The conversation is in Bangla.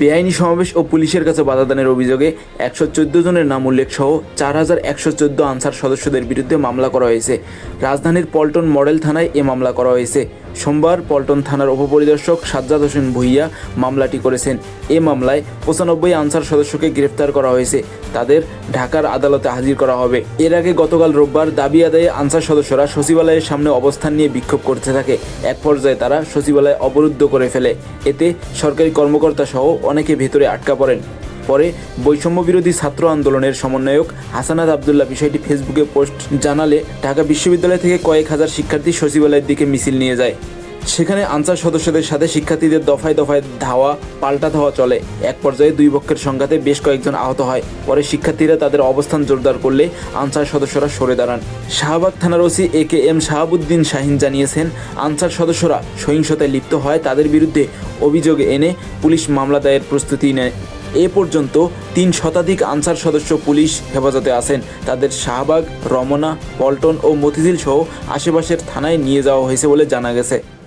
বেআইনি সমাবেশ ও পুলিশের কাছে বাধা দানের অভিযোগে একশো চোদ্দ জনের নাম উল্লেখ সহ চার হাজার একশো চোদ্দ আনসার সদস্যদের বিরুদ্ধে মামলা করা হয়েছে। রাজধানীর পল্টন মডেল থানায় এ মামলা করা হয়েছে। সোমবার পল্টন থানার উপপরিদর্শক সাজ্জাদ হোসেন ভুইয়া মামলাটি করেছেন। এ মামলায় পঁচানব্বই আনসার সদস্যকে গ্রেফতার করা হয়েছে। তাদের ঢাকার আদালতে হাজির করা হবে। এর আগে গতকাল রোববার দাবি আদায়ে আনসার সদস্যরা সচিবালয়ের সামনে অবস্থান নিয়ে বিক্ষোভ করতে থাকে। এক পর্যায়ে তারা সচিবালয় অবরুদ্ধ করে ফেলে। এতে সরকারি কর্মকর্তা সহ অনেকে ভেতরে আটকা পড়েন। পরে বৈষম্য বিরোধী ছাত্র আন্দোলনের সমন্বয়ক হাসানাত আবদুল্লাহ বিষয়টি ফেসবুকে পোস্ট জানালে ঢাকা বিশ্ববিদ্যালয় থেকে কয়েক হাজার শিক্ষার্থী সচিবালয়ের দিকে মিছিল নিয়ে যায়। সেখানে আনসার সদস্যদের সাথে শিক্ষার্থীদের দফায় দফায় ধাওয়া, পাল্টা ধাওয়া চলে। এক পর্যায়ে দুই পক্ষের সংঘাতে বেশ কয়েকজন আহত হয়। পরে শিক্ষার্থীরা তাদের অবস্থান জোরদার করলে আনসার সদস্যরা সরে দাঁড়ান। শাহবাগ থানার OC A K M Shahabuddin Shahin জানিয়েছেন, আনসার সদস্যরা সহিংসতায় লিপ্ত হয়, তাদের বিরুদ্ধে অভিযোগ এনে পুলিশ মামলা দায়ের প্রস্তুতি নেয়। এ পর্যন্ত তিন শতাধিক আনসার সদস্য পুলিশ হেফাজতে আছেন। তাদের শাহবাগ, রমনা, পল্টন ও মতিঝিল সহ আশেপাশের থানায় নিয়ে যাওয়া হয়েছে বলে জানা গেছে।